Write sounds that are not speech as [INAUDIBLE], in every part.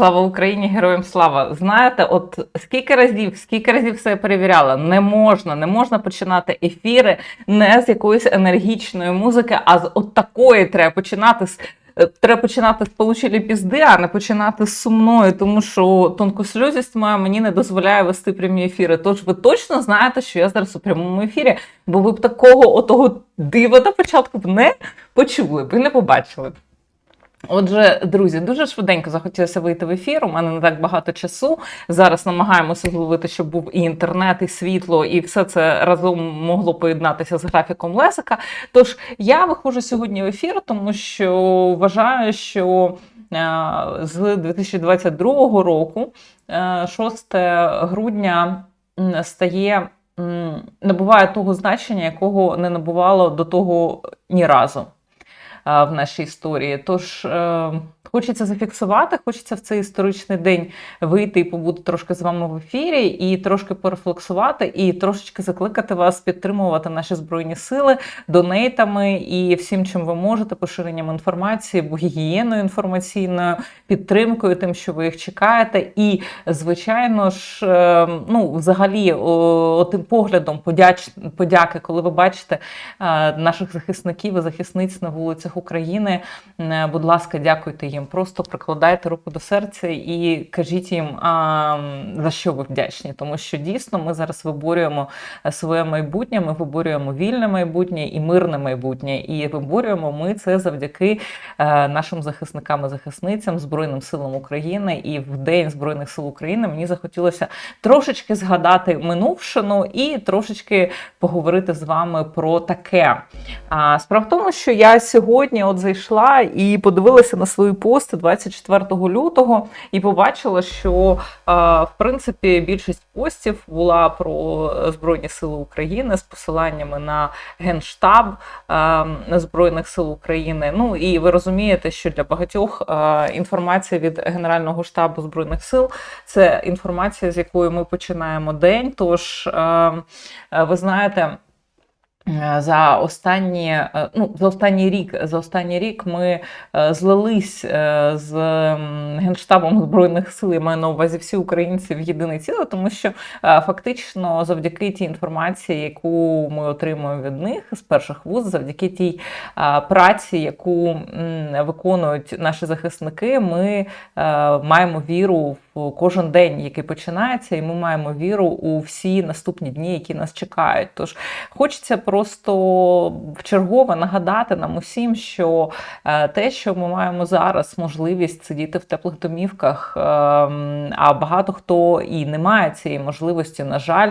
Слава Україні, героям слава! Знаєте, от скільки разів, скільки разів все перевіряла, не можна, не можна починати ефіри не з якоїсь енергічної музики, а з от такої треба починати з. е, Треба починати з получилі пізди, а не починати з сумної, тому що тонкосльозість моя мені не дозволяє вести прямі ефіри. Тож ви точно знаєте, що я зараз у прямому ефірі, бо ви б такого отого дива на початку б не почули, б і не побачили. Отже, друзі, дуже швиденько захотілося вийти в ефір. У мене не так багато часу. Зараз намагаємося зловити, щоб був і інтернет, і світло, і все це разом могло поєднатися з графіком Лесика. Тож я виходжу сьогодні в ефір, тому що вважаю, що е, з 2022 року, е, 6 грудня, стає набуває того значення, якого не набувало до того ні разу в нашій історії. Тож е, хочеться зафіксувати, хочеться в цей історичний день вийти і побути трошки з вами в ефірі, і трошки порефлексувати, і трошечки закликати вас підтримувати наші збройні сили донейтами і всім, чим ви можете, поширенням інформації, бо гігієною інформаційною, підтримкою, тим, що ви їх чекаєте, і звичайно ж, е, ну взагалі, о, тим поглядом подяч, подяки, коли ви бачите е, наших захисників і захисниць на вулицях України. Е, Будь ласка, дякуйте їм. Просто прикладайте руку до серця і кажіть їм, а, за що ви вдячні. Тому що дійсно ми зараз виборюємо своє майбутнє, ми виборюємо вільне майбутнє і мирне майбутнє. І виборюємо ми це завдяки е, нашим захисникам і захисницям, Збройним силам України. І в День Збройних сил України мені захотілося трошечки згадати минувшину і трошечки поговорити з вами про таке. Справа в тому, що я сьогодні от зайшла і подивилася на свої пости 24 лютого і побачила, що в принципі більшість постів була про Збройні Сили України з посиланнями на Генштаб Збройних сил України. Ну і ви розумієте, що для багатьох інформація від Генерального штабу Збройних сил це інформація, з якої ми починаємо день. Тож ви знаєте. Е, За останні, е, ну, за останній рік, за останній рік ми е, злились з Генштабом Збройних сил, я маю на увазі всі українці в єдине ціле, тому що фактично завдяки тій інформації, яку ми отримуємо від них з перших вуз, завдяки тій праці, яку виконують наші захисники, ми маємо віру в кожен день, який починається, і ми маємо віру у всі наступні дні, які нас чекають. Тож Хочеться просто вчергове нагадати нам усім, що е, те, що ми маємо зараз можливість сидіти в теплих домівках, ем, а багато хто і не має цієї можливості, на жаль.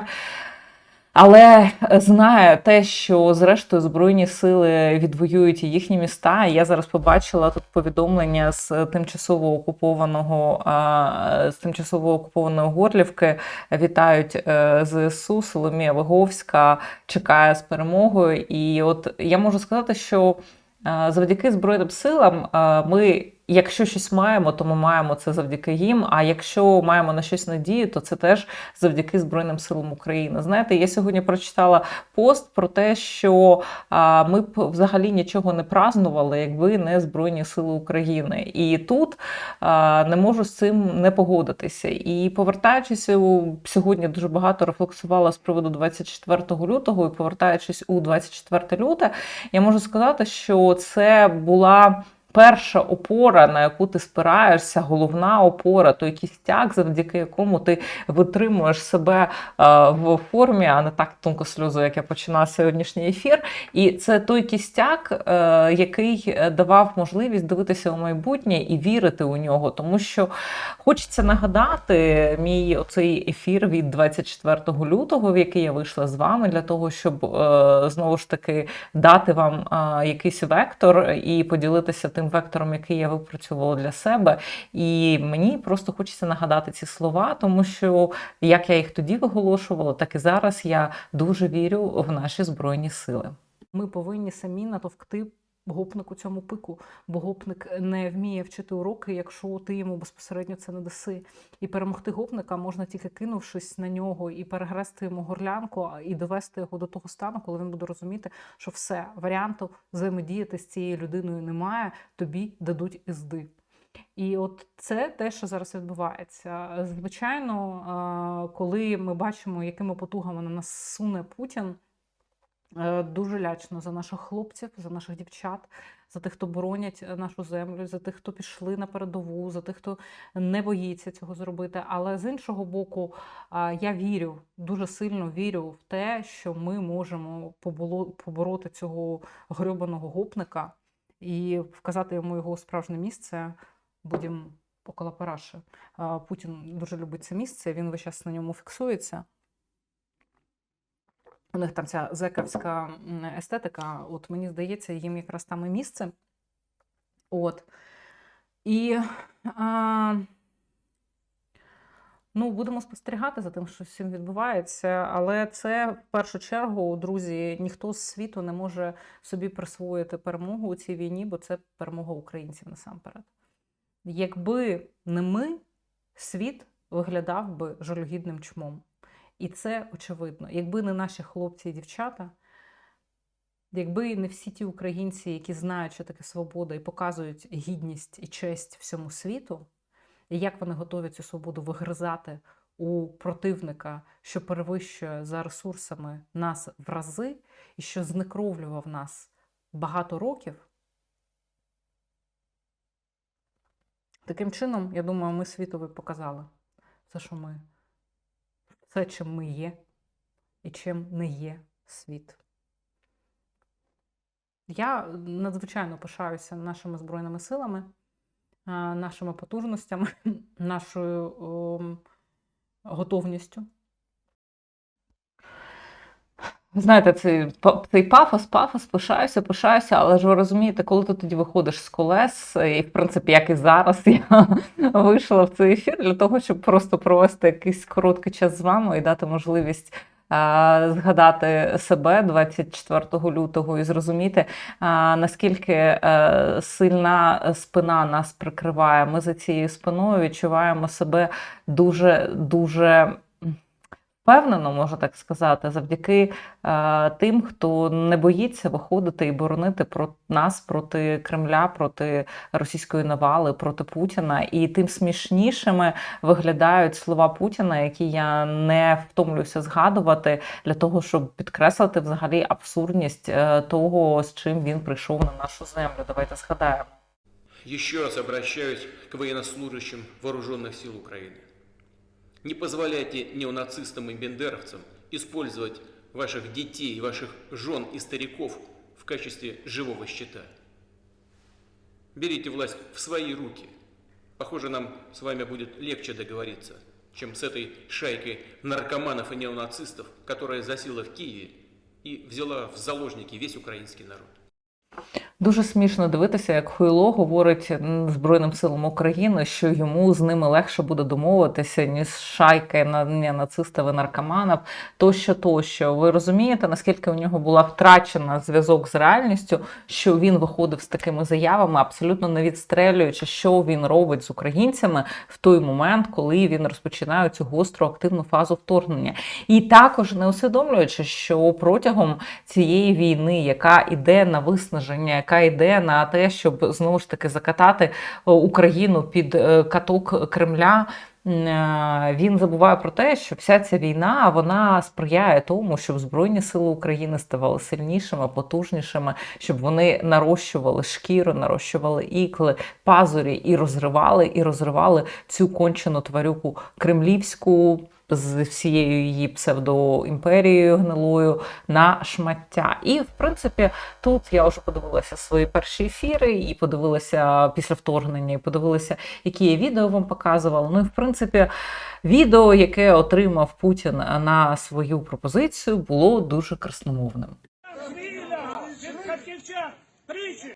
Але знає те, що зрештою збройні сили відвоюють їхні міста. Я зараз побачила тут повідомлення з тимчасово окупованого з тимчасово окупованої Горлівки. Вітають е, ЗСУ, Соломія Виговська чекає з перемогою. І от я можу сказати, що е, завдяки Збройним силам е, ми. Якщо щось маємо, то ми маємо це завдяки їм. А якщо маємо на щось надію, то це теж завдяки Збройним силам України. Знаєте, я сьогодні прочитала пост про те, що ми б взагалі нічого не празднували, якби не Збройні Сили України. І тут не можу з цим не погодитися. І повертаючись сьогодні, дуже багато рефлексувала з приводу 24 лютого, і повертаючись у 24 люте, я можу сказати, що це була. Перша опора, на яку ти спираєшся, головна опора, той кістяк, завдяки якому ти витримуєш себе е, в формі, а не так тонко сльозу, як я починала сьогоднішній ефір. І це той кістяк, е, який давав можливість дивитися у майбутнє і вірити у нього. Тому що хочеться нагадати мій оцей ефір від 24 лютого, в який я вийшла з вами, для того, щоб е, знову ж таки дати вам е, якийсь вектор і поділитися тим вектором, який я випрацювала для себе. І мені просто хочеться нагадати ці слова, тому що як я їх тоді виголошувала, так і зараз я дуже вірю в наші збройні сили. Ми повинні самі натовкти. Гопнику цьому пику, бо гопник не вміє вчити уроки, якщо ти йому безпосередньо це не даси. І перемогти гопника можна тільки кинувшись на нього і перегрести йому горлянку і довести його до того стану, коли він буде розуміти, що все варіанту взаємодіяти з цією людиною немає, тобі дадуть ізди. І от це те, що зараз відбувається. Звичайно, коли ми бачимо, якими потугами на нас суне Путін, дуже лячно за наших хлопців, за наших дівчат, за тих, хто боронять е, нашу землю, за тих, хто пішли на передову, за тих, хто не боїться цього зробити. Але з іншого боку, я вірю, дуже сильно вірю в те, що ми можемо побороти цього грьобаного гопника і вказати йому його справжнє місце. Будемо около параші. Путін дуже любить це місце, він весь час на ньому фіксується. У них там ця зекавська естетика, от мені здається, їм якраз там і місце. От. І а, ну, будемо спостерігати за тим, що цим відбувається. Але це в першу чергу, друзі, ніхто з світу не може собі присвоїти перемогу у цій війні, бо це перемога українців насамперед. Якби не ми, світ виглядав би жалюгідним чмом. І це очевидно. Якби не наші хлопці і дівчата, якби не всі ті українці, які знають, що таке свобода, і показують гідність і честь всьому світу, і як вони готові цю свободу вигризати у противника, що перевищує за ресурсами нас в рази, і що знекровлював нас багато років. Таким чином, я думаю, ми світові показали все, що ми, все, чим ми є, і чим не є світ. Я надзвичайно пишаюся нашими Збройними силами, нашими потужностями, [LAUGHS] нашою готовністю. Знаєте, цей, цей пафос, пафос, пишаюся, пишаюся, але ж ви розумієте, коли ти тоді виходиш з колес, і в принципі, як і зараз, [LAUGHS] я вийшла в цей ефір для того, щоб просто провести якийсь короткий час з вами і дати можливість згадати себе 24 лютого і зрозуміти, наскільки е, сильна спина нас прикриває. Ми за цією спиною відчуваємо себе дуже дуже. Впевнено, можна так сказати, завдяки е, тим, хто не боїться виходити і боронити про нас проти Кремля, проти російської навали, проти Путіна. І тим смішнішими виглядають слова Путіна, які я не втомлююся згадувати для того, щоб підкреслити взагалі абсурдність е, того, з чим він прийшов на нашу землю. Давайте згадаємо. Еще раз обращаюсь к военнослужащим вооруженных сил Украины. Не позволяйте неонацистам и бендеровцам использовать ваших детей, ваших жен и стариков в качестве живого щита. Берите власть в свои руки. Похоже, нам с вами будет легче договориться, чем с этой шайкой наркоманов и неонацистов, которая засела в Киеве и взяла в заложники весь украинский народ. Дуже смішно дивитися, як Хуйло говорить Збройним силам України, що йому з ними легше буде домовитися, ніж шайки на нацистів і наркоманів, тощо, тощо. Ви розумієте, наскільки у нього була втрачена зв'язок з реальністю, що він виходив з такими заявами, абсолютно не відстрелюючи, що він робить з українцями в той момент, коли він розпочинає цю гостру активну фазу вторгнення. І також не усвідомлюючи, що протягом цієї війни, яка йде на виснаження, яка йде на те, щоб знову ж таки закатати е, Україну під е, каток Кремля. е, Він забуває про те, що вся ця війна вона сприяє тому, щоб Збройні сили України ставали сильнішими, потужнішими, щоб вони нарощували шкіру, нарощували ікли, пазурі і розривали, і розривали цю кончену тварюку кремлівську з всією її псевдоімперією гнилою на шмаття. І в принципі, тут я вже подивилася свої перші ефіри, і подивилася після вторгнення, і подивилася, які я відео вам показувала. Ну і в принципі, відео, яке отримав Путін на свою пропозицію, було дуже красномовним. Тричі!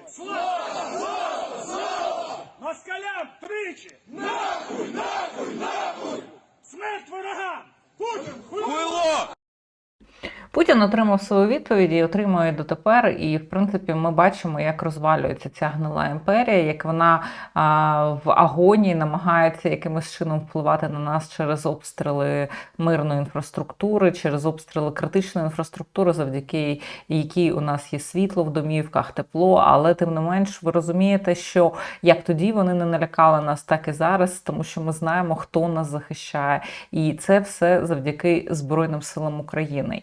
Тричі! Нахуй! Нахуй! Нахуй! Смерть ворогам! Путін! Хуйло! Путін отримав свою відповідь і отримує дотепер. І в принципі, ми бачимо, як розвалюється ця гнила імперія, як вона а, в агонії намагається якимось чином впливати на нас через обстріли мирної інфраструктури, через обстріли критичної інфраструктури, завдяки якій у нас є світло в домівках, тепло. Але тим не менш, ви розумієте, що як тоді вони не налякали нас, так і зараз, тому що ми знаємо, хто нас захищає, і це все завдяки Збройним силам України.